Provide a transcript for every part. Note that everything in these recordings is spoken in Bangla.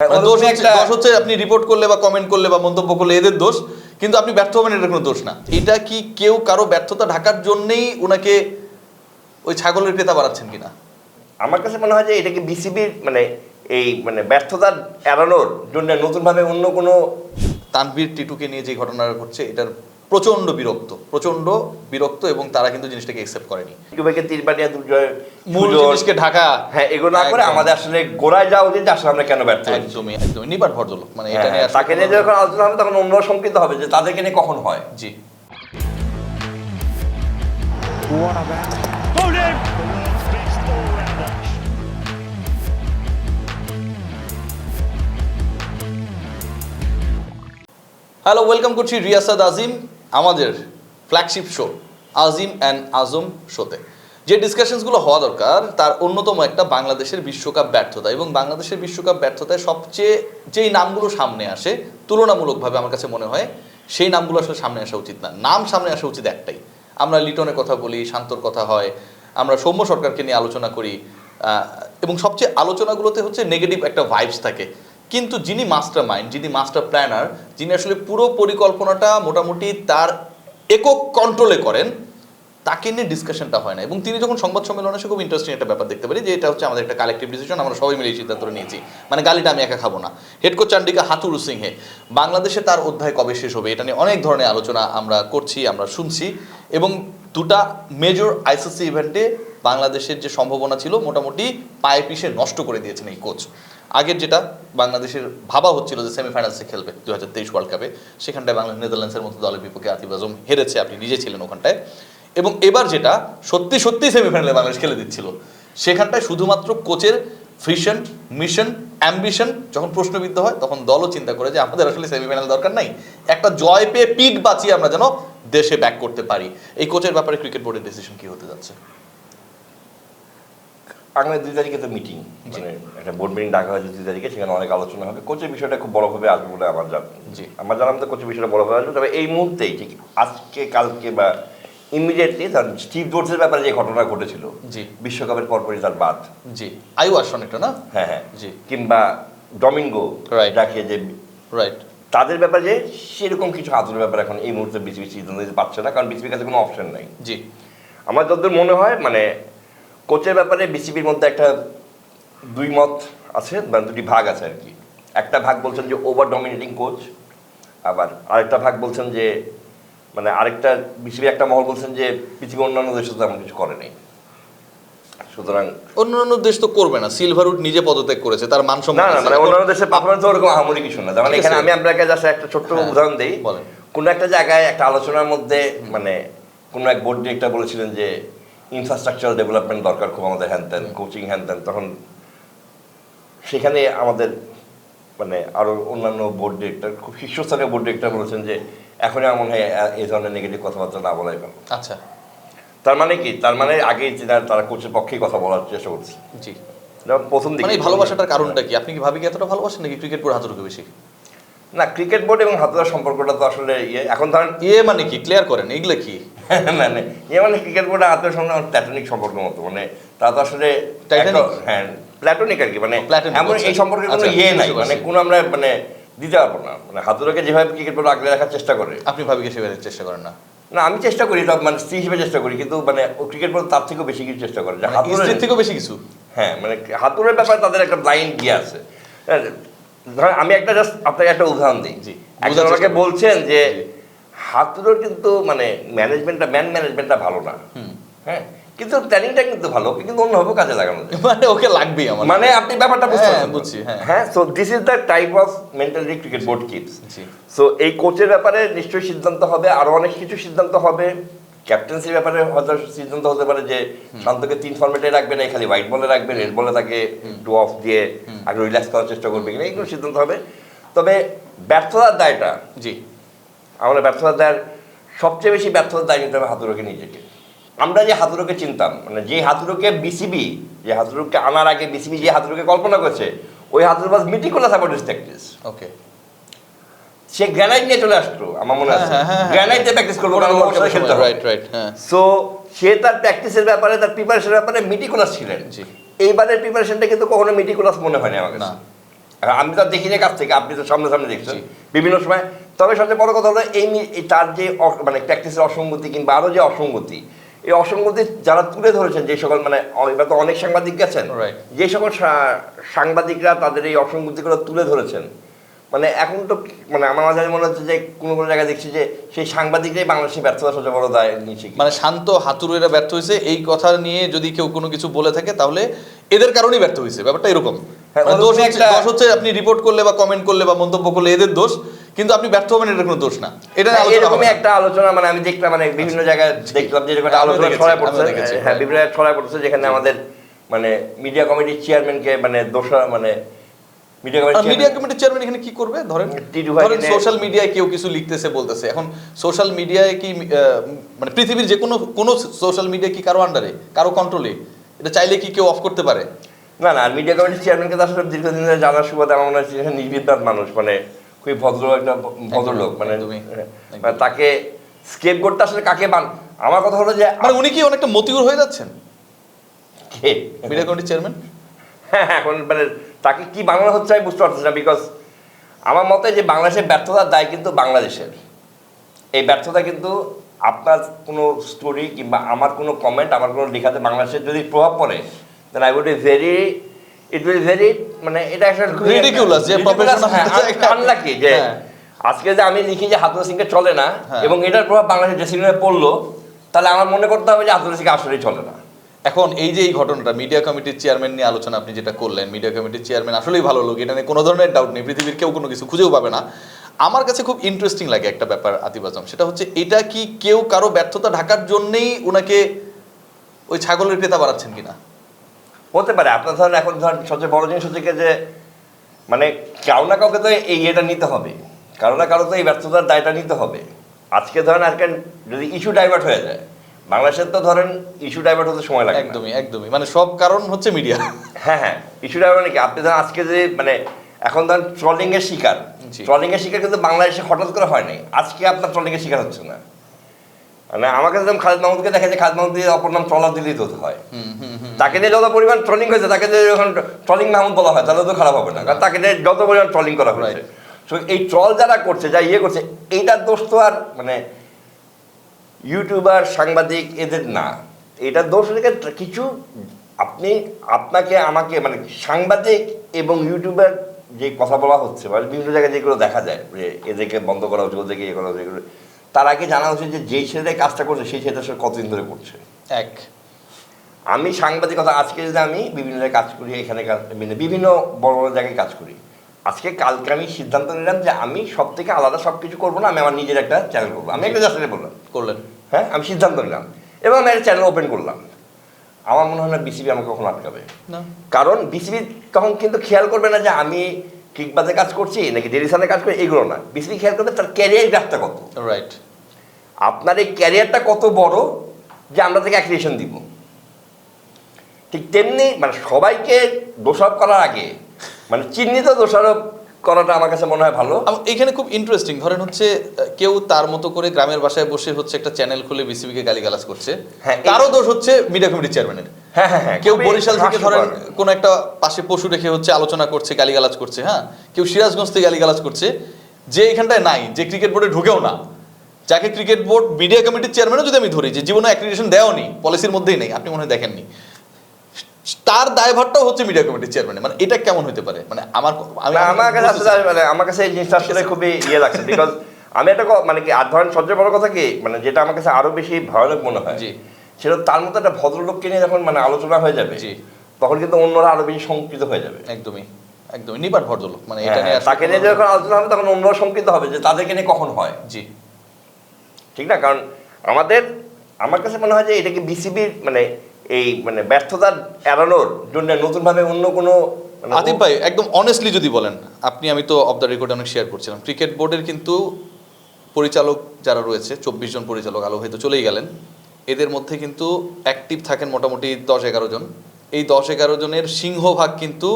হ্যাঁ, মানে দোষ হচ্ছে আপনি রিপোর্ট করলে বা কমেন্ট করলে বা মন্তব্য করলে এদের দোষ কিন্তু আপনি ব্যর্থ হবেন এটা কোনো দোষ না। এটা কি কেউ কারও ব্যর্থতা ঢাকার জন্যেই ওনাকে ওই ছাগলের ক্রেতা বাড়াচ্ছেন কিনা? আমার কাছে মনে হয় যে এটাকে বিসিবির মানে এই মানে ব্যর্থতা এড়ানোর জন্য নতুনভাবে অন্য কোনো তানভীর টিটুকে নিয়ে যে ঘটনাটা ঘটছে এটার প্রচণ্ড বিরক্ত প্রচণ্ড বিরক্ত এবং তারা কিন্তু জিনিসটাকে একসেপ্ট করেনি। দুর্জয় মূল জিনিসকে ঢাকা। হ্যাঁ এগুলো না করে আমাদের আসলে গোড়ায় যাওয়া উচিত আসলে আমরা কেন ব্যর্থ একদমই একদমই। নিপাট ভদ্রলোক মানে এটা হ্যাঁ, নিয়ে তাকে নিয়ে যখন আলোচনা হবে তখন অন্য হবে যে তাদেরকে নিয়ে কখন হয়। জি. হ্যালো ওয়েলকাম করছি রিয়াসাদ আজিম। আমাদের flagship show Azim and Azam শোতে যে ডিসকাশনসগুলো হওয়া দরকার, তার অন্যতম একটা বাংলাদেশের বিশ্বকাপ ব্যর্থতা। এবং বাংলাদেশের বিশ্বকাপ ব্যর্থতায় সবচেয়ে যেই নামগুলো সামনে আসে, তুলনামূলকভাবে আমার কাছে মনে হয়, সেই নামগুলো আসলে সামনে আসা উচিত না। নাম সামনে আসা উচিত একটাই। আমরা লিটনের কথা বলি, শান্তর কথা হয়, আমরা সৌম্য সরকারকে নিয়ে আলোচনা করি এবং সবচেয়ে আলোচনাগুলোতে হচ্ছে নেগেটিভ একটা ভাইবস থাকে। কিন্তু যিনি মাস্টার মাইন্ড যিনি মাস্টার প্ল্যানার যিনি আসলে পুরো পরিকল্পনাটা মোটামুটি তার একক কন্ট্রোলে করেন, তাকে নিয়ে ডিসকাশনটা হয় না। এবং তিনি যখন সংবাদ সম্মেলনে এসে খুব ইন্টারেস্টিং একটা ব্যাপার দেখতে পারি যে এটা হচ্ছে আমাদের একটা কালেকটিভ ডিসিশন আমরা সবাই মিলে এই সিদ্ধান্তটা নিয়েছি। মানে গালিটা আমি একা খাব না। হেড কোচ চান্ডিকা হাতুর সিংহে, বাংলাদেশে তার অধ্যায় কবে শেষ হবে এটা নিয়ে অনেক ধরনের আলোচনা আমরা করছি, আমরা শুনছি। এবং দুটা মেজর আইসিসি ইভেন্টে বাংলাদেশের যে সম্ভাবনা ছিল, মোটামুটি পায়ে পিষে নষ্ট করে দিয়েছেন এই কোচ আগের যেটা বাংলাদেশের ভাবা হচ্ছিল যে সেমিফাইনালসে খেলবে দু হাজার তেইশ ওয়ার্ল্ড কাপে সেখানটায় বাংলাদেশ নেদারল্যান্ডসের মতো দলের বিপক্ষে আতিফ আজম হেরেছে, আপনি নিজে ছিলেন ওখানটায়। এবং এবার যেটা সত্যি সত্যি সেমিফাইনালে বাংলাদেশ খেলে দিচ্ছিল। সেখানটায় শুধুমাত্র কোচের ফিশন মিশন অ্যাম্বিশন যখন প্রশ্নবিদ্ধ হয়, তখন দলও চিন্তা করে যে আমাদের আসলে সেমিফাইনাল দরকার নাই। একটা জয় পেয়ে পিক বাঁচিয়ে আমরা যেন দেশে ব্যাক করতে পারি। এই কোচের ব্যাপারে ক্রিকেট বোর্ডের ডিসিশন কি হতে যাচ্ছে? আগামী দুই তারিখে তো মিটিং মানে একটা বোর্ড মিটিং ডাকা হয়েছে দুই তারিখে সেখানে অনেক আলোচনা হবে। কোচের বিষয়টা খুব বড়ভাবে আসবে বলে আমার জানা জি। আমার জানা মতো কোচের বিষয়টা বড়ভাবে আসবে তবে এই মুহূর্তেই ঠিক আজকে কালকে বা ইমিডিয়েটলি তার স্টিভ জোর্সের ব্যাপারে যে ঘটনা ঘটেছিল জি। বিশ্বকাপের পরপরই তার বাদ। জি। আয়ু আসন এটা না? হ্যাঁ হ্যাঁ। জি। কিংবা ডমিঙ্গো. ডাকিয়ে যে রাইট তাদের ব্যাপারে যে সেরকম কিছু আদরের ব্যাপারে এখন এই মুহূর্তে বিসিবি সিদ্ধান্ত পাচ্ছে না কারণ বিসিবির কাছে কোনো অপশন নাই। জি। আমার যতদূর মনে হয় মানে কোচের ব্যাপারে বিসিবির মধ্যে একটা দুই মত আছে বা দুটি ভাগ আছে আর কি। একটা ভাগ বলছেন যে ওভার ডমিনেটিং কোচ আবার আরেকটা ভাগ বলছেন যে মানে আরেকটা বিসিবি একটা মহল বলছেন যে পৃথিবীর অন্যান্য দেশে তো এমন কিছু করে নেই। সুতরাং অন্যান্য দেশ তো করবে না সিলভারউড নিজে পদত্যাগ করেছে তার মান না সম্মান না মানে অন্যান্য দেশের পারফরমেন্স ওরকম আহামরি কিছু না। ঠিক এখানে আমি আপনাকে জাস্ট একটা ছোট্ট হ্যাঁ, উদাহরণ দিই। বলেন। কোনো একটা জায়গায় একটা আলোচনার মধ্যে মানে কোনো এক বোর্ড ডিরেক্টর বলেছিলেন যে ইনফ্রাস্ট্রাকচার ডেভেলপমেন্ট দরকার খুব আমাদের হ্যান ত্যান কোচিং হ্যান ত্যান তখন সেখানে আমাদের মানে আরও অন্যান্য বোর্ড ডিরেক্টর খুব শীর্ষস্থানীয় বোর্ড ডিরেক্টর বলেছেন যে এখনই আমার হয় এই ধরনের নেগেটিভ কথাবার্তা না বলাই ভালো। আচ্ছা। তার মানে কি? তার মানে আগে তারা তারা কোচের পক্ষেই কথা বলার চেষ্টা করছে। জি। প্রথম দিকে মানে ভালোবাসাটার কারণটা কি? আপনি কি ভাবি কি এতটা ভালোবাসেন নাকি ক্রিকেট বোর্ড হাতুরুকে বেশি? না ক্রিকেট বোর্ড এবং হাতুয়ার সম্পর্কটা তো আসলে ইয়ে। এখন ধরেন ইয়ে মানে কি? ক্লিয়ার করেন এগুলো কি? না না ইয়ে মানে ক্রিকেট বোর্ড হাতুয়ার সঙ্গে প্ল্যাটনিক সম্পর্ক মতো। মানে তারা তো আসলে হ্যাঁ প্ল্যাটনিক আর কি। মানে এমন আচ্ছা। এই সম্পর্কে কোনো আচ্ছা, ইয়ে নাই। মানে। কোনো আমরা মানে দিতে পারব না। মানে হাতুরাকে যেভাবে ক্রিকেট বোর্ড আগলে রাখার চেষ্টা করে। আপনি ভাবিকে সেভাবে চেষ্টা করেন না। না আমি চেষ্টা করি তো মানে স্ত্রী হিসেবে চেষ্টা করি কিন্তু মানে ও ক্রিকেট বোর্ড তার থেকেও বেশি কিছু চেষ্টা করে। যে মানে হাতুড়ে- থেকেও বেশি কিছু? হ্যাঁ মানে হাতুড়ের ব্যাপারে তাদের একটা ব্লাইন্ড গিয়ে আছে। হ্যাঁ, ধরেন আমি একটা জাস্ট আপনাকে একটা উদাহরণ দিই। একজন আমাকে বলছেন যে জি। কিন্তু মানে ম্যানেজমেন্টটা ম্যান ম্যানেজমেন্টটা ভালো না। হ্যাঁ? কিন্তু প্ল্যানিংটা কিন্তু ভালো কিন্তু অন্যভাবে কাজে লাগানো যায়। মানে ওকে লাগবেই আমার। মানে আপনি ব্যাপারটা বুঝতে হ্যাঁ, বুঝছি, হ্যাঁ। হ্যাঁ so this is the type of mentality cricket board keeps so এই কোচের ব্যাপারে নিশ্চয়ই সিদ্ধান্ত হবে আরও অনেক কিছু সিদ্ধান্ত হবে। ক্যাপ্টেন্সির ব্যাপারে হয়তো সিদ্ধান্ত হতে পারে যে শান্তকে তিন ফর্মেটে রাখবেন এই খালি হোয়াইট বলে রাখবেন রেড বলে তাকে টু অফ দিয়ে আগে রিল্যাক্স করার চেষ্টা করবে কিনা এইগুলো সিদ্ধান্ত হবে। তবে ব্যর্থতার দায়টা। জি। আমরা ব্যর্থতার দায়ের সবচেয়ে বেশি ব্যর্থতার দায় নিতে হবে হাতুরোকে নিজেকে। আমরা যে হাতুরোকে চিনতাম মানে যে হাতুরোকে বিসিবি যে হাতুরোকে আনার আগে বিসিবি যে হাতুরোকে কল্পনা করছে ওই হাতুরো বাস মিটিকুলাস অ্যাবাউট ওকে সে গ্রানাইট নিয়ে চলে আসতো আমার মনে আছে। হ্যাঁ, হ্যাঁ, হ্যাঁ। গ্রানাইট দিয়ে প্র্যাকটিস করব কারণ ওর সাথে খেলতে রাইট রাইট হ্যাঁ। সো সে তার প্র্যাকটিসের ব্যাপারে তার প্রিপারেশনের ব্যাপারে মিটিকুলাস ছিলেন। এইবারের প্রিপারেশনটা কিন্তু কখনো মিটিকুলাস মনে হয়নি আমার কাছে। আর আমি তো দেখিনি কাছ থেকে আপনি তো সামনে সামনে দেখছেন বিভিন্ন সময় তবে সবচেয়ে বড় কথা হলো এই তার যে মানে প্র্যাকটিসের অসঙ্গতি কিংবা আরও যে অসঙ্গতি এই অসঙ্গতি যারা তুলে ধরেছেন যে সকল মানে এবার তো অনেক সাংবাদিক গেছেন. যে সকল সাংবাদিকরা তাদের এই অসঙ্গতিগুলো তুলে ধরেছেন মানে এখন তো মানে আমার মাঝে মনে হচ্ছে যে কোনো কোনো জায়গায় দেখছি যে সেই সাংবাদিকরাই বাংলাদেশের ব্যর্থতা সবচেয়ে বড় দায় নিচ্ছে মানে শান্ত হাতুড়েরা ব্যর্থ হয়েছে এই কথা নিয়ে যদি কেউ কোনো কিছু বলে থাকে তাহলে এদের কারণেই ব্যর্থ হয়েছে ব্যাপারটা এরকম। হ্যাঁ, মানে দোষ হচ্ছে দোষ হচ্ছে আপনি রিপোর্ট করলে বা কমেন্ট করলে বা মন্তব্য করলে এদের দোষ কিন্তু আপনি ব্যর্থ হবেন এটা কোনো দোষ না। এটা হ্যাঁ, একটা আলোচনা মানে আমি দেখলাম মানে বিভিন্ন জায়গায় দেখলাম যে এরকম আলোচনা ছড়ায় পড়ছে। হ্যাঁ বিভিন্ন ছড়ায় পড়ছে যেখানে আমাদের মানে মিডিয়া কমিটির চেয়ারম্যানকে মানে দোষা মানে মিডিয়া কমিটির চেয়ারম্যান এখানে কি করবে? ধরেন ধরেন সোশ্যাল মিডিয়ায় কেউ কিছু লিখতেছে বলতেছে। এখন সোশ্যাল মিডিয়ায় কি মানে পৃথিবীর যে কোনো কোনো সোশ্যাল মিডিয়া কি কারও আন্ডারে কারও কন্ট্রোলে এটা চাইলে কি কেউ অফ করতে পারে? না না মিডিয়া কমিটির চেয়ারম্যানকে তো আসলে দীর্ঘদিন ধরে জানার সুবাদে আমার মনে হচ্ছে নির্বিদ্যাত মানুষ মানে খুবই ভদ্র একটা ভদ্রলোক মানে হ্যাঁ। মানে তাকে স্কেপ করতে আসলে কাকে বান আমার কথা হলো যে মানে উনি কি অনেকটা মতিউর হয়ে যাচ্ছেন? কে? মিডিয়া কমিটির চেয়ারম্যান হ্যাঁ, এখন মানে তাকে কি বাংলা হচ্ছে আমি বুঝতে পারছি না বিকজ আমার মতে যে বাংলাদেশের ব্যর্থতার দায় কিন্তু বাংলাদেশের এই ব্যর্থতা কিন্তু আপনার কোনো স্টোরি কিংবা আমার কোনো কমেন্ট আমার কোনো লেখাতে বাংলাদেশের যদি প্রভাব পড়ে then I would be very it will very মানে এটা একটা Ridiculous, যে একটা- আনলাকি যে হ্যাঁ। আজকে যে আমি লিখি যে হাতুর সিংকে চলে না হ্যাঁ। এবং এটার প্রভাব বাংলাদেশের ড্রেসিং রুমে পড়ল তাহলে আমার মনে করতে হবে যে হাতুর সিংকে আসলেই চলে না এখন এই যে এই ঘটনাটা মিডিয়া কমিটির চেয়ারম্যান নিয়ে আলোচনা আপনি যেটা করলেন মিডিয়া কমিটির চেয়ারম্যান আসলেই ভালো লোক, এটা নিয়ে কোনো ধরনের ডাউট নেই, পৃথিবীর কেউ কোনো কিছু খুঁজেও পাবে না। আমার কাছে খুব ইন্টারেস্টিং লাগে একটা ব্যাপার, আতিফ আজম, সেটা হচ্ছে এটা কি কেউ কারও ব্যর্থতা ঢাকার জন্যেই ওনাকে ওই ছাগলের ক্রেতা বাড়াচ্ছেন কিনা? হতে পারে, আপনার ধরেন এখন ধরেন সবচেয়ে বড় জিনিস হচ্ছে যে মানে কারও না কাউকে তো এই ইয়েটা নিতে হবে, কারও না কারও তো এই ব্যর্থতার দায়টা নিতে হবে। আজকে ধরেন আজকে যদি ইস্যু ডাইভার্ট হয়ে যায় বাংলাদেশের তো ধরেন ইস্যু ডাইভার্ট হতে সময় লাগে একদমই একদমই। মানে সব কারণ হচ্ছে মিডিয়া হ্যাঁ হ্যাঁ। ইস্যু ডাইভার্ট মানে কি? আপনি ধরেন আজকে যে মানে এখন ধরেন ট্রলিং এর শিকার। ট্রলিং এর শিকার কিন্তু বাংলাদেশে হঠাৎ করে হয় নাই। আজকে আপনার ট্রলিং এর শিকার হচ্ছে না। মানে আমাকে যেমন খালেদ মাহমুদকে দেখা যায় খালেদ মাহমুদ দিয়ে অপর নাম ট্রলার দিলেই তো হয়। তাকে নিয়ে যত পরিমাণ ট্রলিং হয়েছে তাকে যদি যখন ট্রলিং মাহমুদ বলা হয় তাহলে তো খারাপ হবে না। কারণ তাকে নিয়ে যত পরিমাণ ট্রলিং করা হয়েছে। তো এই ট্রল যারা করছে যা ইয়ে করছে এইটার দোষ তো আর মানে ইউটিউবার সাংবাদিক এদের না। এটার দোষ রেখে কিছু আপনি আপনাকে আমাকে মানে সাংবাদিক এবং ইউটিউবার যে কথা বলা হচ্ছে মানে বিভিন্ন জায়গায় যেগুলো দেখা যায় যে এদেরকে বন্ধ করা উচিত ওদেরকে ইয়ে করা উচিত তার আগে জানা উচিত যে যেই এই কাজটা করছে সেই ছেলেটা আসলে কতদিন ধরে করছে। এক। আমি সাংবাদিকতা আজকে যদি আমি বিভিন্ন জায়গায় কাজ করি এখানে মানে বিভিন্ন বড় বড় জায়গায় কাজ করি আজকে কালকে আমি সিদ্ধান্ত নিলাম যে আমি সব থেকে আলাদা সব কিছু করব না আমি আমার নিজের একটা চ্যানেল করব। আমি একটা জাস্ট বললাম। করলেন। হ্যাঁ আমি সিদ্ধান্ত নিলাম। এবং আমি একটা চ্যানেল ওপেন করলাম। আমার মনে হয় না বিসিবি আমাকে কখন আটকাবে। কারণ বিসিবি তখন কিন্তু খেয়াল করবে না যে আমি কিকবাজে কাজ করছি নাকি ডেরিসানে কাজ করি এগুলো না। বিসিবি খেয়াল করবে তার ক্যারিয়ার গ্রাফটা কত। রাইট আপনার এই ক্যারিয়ারটা কত বড় যে আমরা তাকে অ্যাক্রিয়েশন দিব। ঠিক তেমনি মানে সবাইকে দোষারোপ করার আগে মানে চিহ্নিত দোষারোপ করাটা আমার কাছে মনে হয় ভালো। এখানে খুব ইন্টারেস্টিং ধরেন হচ্ছে কেউ তার মতো করে গ্রামের বাসায় বসে হচ্ছে একটা চ্যানেল খুলে বিসিবিকে গালিগালাজ করছে। হ্যাঁ, কারও দোষ হচ্ছে মিডিয়া কমিটির চেয়ারম্যানের হ্যাঁ হ্যাঁ কেউ বরিশাল থেকে ধরেন। কোন একটা পাশে পশু রেখে হচ্ছে আলোচনা করছে গালিগালাজ করছে হ্যাঁ? কেউ সিরাজগঞ্জ থেকে গালিগালাজ করছে যে এখানটায় নাই যে ক্রিকেট বোর্ডে ঢুকেও না। যাকে ক্রিকেট বোর্ড মিডিয়া কমিটির চেয়ারম্যানও যদি আমি ধরি যে জীবনে অ্যাক্রিডিটেশন দেওয়া নেই পলিসির মধ্যেই নেই আপনি মনে হয় দেখেননি। তার দায়ভারটাও হচ্ছে মিডিয়া কমিটির চেয়ারম্যান মানে এটা কেমন হতে পারে? মানে আমার আমি আমার কাছে আসলে মানে আমার কাছে এই জিনিসটা আসলে খুবই ইয়ে লাগছে। বিকজ আমি একটা মানে কি আর ধরেন সবচেয়ে বড় কথা কি মানে যেটা আমার কাছে আরও বেশি ভয়ানক মনে হয় জি। সেটা তার মতো একটা ভদ্রলোককে নিয়ে যখন মানে আলোচনা হয়ে যাবে জি। তখন কিন্তু অন্যরা আরও বেশি শঙ্কিত হয়ে যাবে। একদমই একদমই। নিবার ভদ্রলোক মানে এটা হ্যাঁ, নিয়ে তাকে নিয়ে যখন আলোচনা হবে তখন অন্যরা শঙ্কিত হবে যে তাদেরকে নিয়ে কখন হয়। জি। ঠিক না? কারণ আমাদের আমার কাছে মনে হয় যে এটা এটাকে বিসিবির মানে এই মানে ব্যর্থতা এড়ানোর জন্য নতুনভাবে অন্য কোনো মানে আতিফ ভাই, একদম অনেস্টলি যদি বলেন, আপনি, আমি তো অফ দ্য রেকর্ড অনেক শেয়ার করছিলাম। ক্রিকেট বোর্ডের কিন্তু পরিচালক যারা রয়েছে, চব্বিশ জন পরিচালক, আলো হয়তো চলেই গেলেন। এদের মধ্যে কিন্তু অ্যাক্টিভ থাকেন মোটামুটি দশ এগারো জন। এই দশ এগারো জনের সিংহভাগ কিন্তু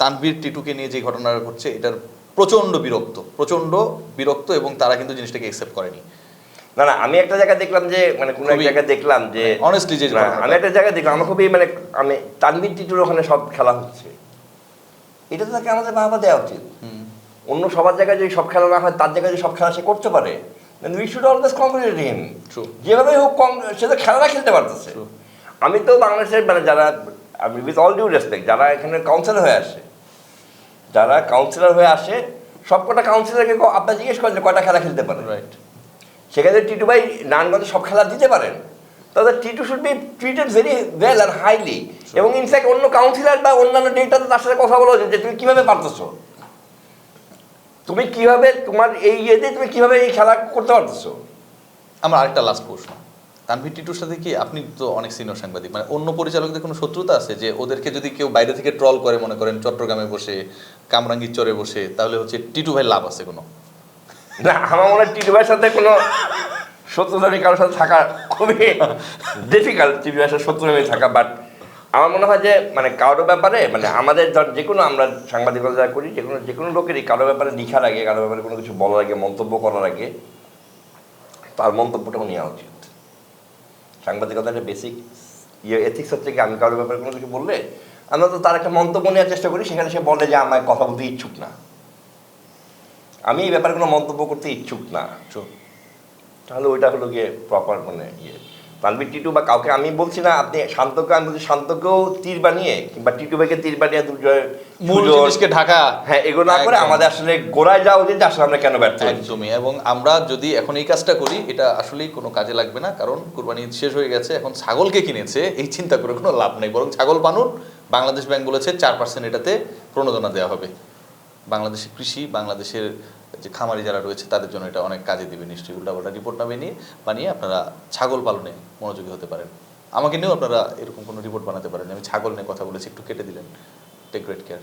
তানভীর, টিটুকে নিয়ে যে ঘটনাটা ঘটছে, এটার প্রচণ্ড বিরক্ত। প্রচণ্ড বিরক্ত এবং তারা কিন্তু জিনিসটাকে অ্যাকসেপ্ট করেনি। না না আমি একটা জায়গায় দেখলাম যে মানে কোনো এক জায়গায় দেখলাম যে honestly যে না, আমি একটা জায়গায় দেখলাম আমার খুবই মানে আমি তানবির টিটুর ওখানে সব খেলা হচ্ছে। এটা তো তাকে আমাদের বাবা দেওয়া উচিত। অন্য সবার জায়গায় যদি সব খেলা না হয় তার জায়গায় যদি সব খেলা সে করতে পারে we should always congratulate him. যেভাবে হোক কং- সে তো খেলাটা খেলতে পারতেছে। আমি তো বাংলাদেশের মানে যারা আমি উইথ অল ডিউ রেসপেক্ট যারা এখানে কাউন্সিলর হয়ে আসে যারা কাউন্সিলর হয়ে আসে সবকটা কাউন্সিলরকে আপনার জিজ্ঞেস করেন যে কয়টা খেলা খেলতে পারে। রাইট সেখানে টিটু ভাই নারায়ণগঞ্জে সব খেলা দিতে পারেন। তাহলে Titu should be treated very well R highly এবং ইনফ্যাক্ট অন্য কাউন্সিলর বা অন্যান্য ডেটা তার সাথে কথা বলা যে তুমি কীভাবে পারতেছো? তুমি কীভাবে তোমার এই ইয়েতে তুমি কীভাবে এই খেলা করতে পারতেছো? আমার আরেকটা লাস্ট প্রশ্ন। তানভীর টিটুর সাথে কি আপনি তো অনেক সিনিয়র সাংবাদিক মানে অন্য পরিচালকদের কোনো শত্রুতা আছে যে ওদেরকে যদি কেউ বাইরে থেকে ট্রল করে মনে করেন চট্টগ্রামে বসে কামরাঙ্গীর চরে বসে তাহলে হচ্ছে টিটু ভাই লাভ আছে কোনো? না, আমার মনে হয় টিটু ভাইয়ের সাথে কোনো শত্রুতামি কারোর সাথে থাকা খুবই ডিফিকাল্ট টিটু ভাইয়ের সাথে শত্রুতামি থাকা বাট আমার মনে হয় যে মানে কারোর ব্যাপারে মানে আমাদের ধর যে কোনো আমরা সাংবাদিকতা যারা করি যে কোনো যে কোনো লোকেরই কারোর ব্যাপারে লিখার আগে, কারোর ব্যাপারে কোনো কিছু বলার আগে, মন্তব্য করার আগে, তার মন্তব্যটাও নেওয়া উচিত। সাংবাদিকতা একটা বেসিক ইয়ে এথিক্স হচ্ছে কি, আমি কারোর ব্যাপারে কোনো কিছু বললে, আমরা তো তার একটা মন্তব্য নেওয়ার চেষ্টা করি, সেখানে সে বলে যে, আমার কথা বলতে ইচ্ছুক না। আমি এই ব্যাপারে কোনো মন্তব্য করতে ইচ্ছুক না। তাহলে ওইটা হলো গিয়ে প্রপার মানে ইয়ে। তানবির টিটু বা কাউকে আমি বলছি না আপনি শান্তকে আমি বলছি শান্তকেও তীর বানিয়ে কিংবা টিটু ভাইকে তীর বানিয়ে মূল জিনিসকে ঢাকা। হ্যাঁ এগুলো না করে আমাদের আসলে গোড়ায় যাওয়া উচিত আসলে আমরা কেন ব্যর্থ একদমই। এবং আমরা যদি এখন এই কাজটা করি এটা আসলেই কোনো কাজে লাগবে না কারণ কোরবানি শেষ হয়ে গেছে এখন ছাগলকে কিনেছে এই চিন্তা করে কোনো লাভ নেই বরং ছাগল বানুন। বাংলাদেশ ব্যাংক বলেছে চার পার্সেন্ট এটাতে প্রণোদনা দেওয়া হবে। বাংলাদেশের কৃষি, বাংলাদেশের যে খামারি যারা রয়েছে, তাদের জন্য এটা অনেক কাজে দিবে। নিশ্চয়ই উল্টাপাল্টা রিপোর্ট না বানিয়ে বানিয়ে আপনারা ছাগল পালনে মনোযোগী হতে পারেন। আমাকে নিয়েও আপনারা এরকম কোনো রিপোর্ট বানাতে পারেন। আমি ছাগল নিয়ে কথা বলেছি, একটু কেটে দিলেন। Take great care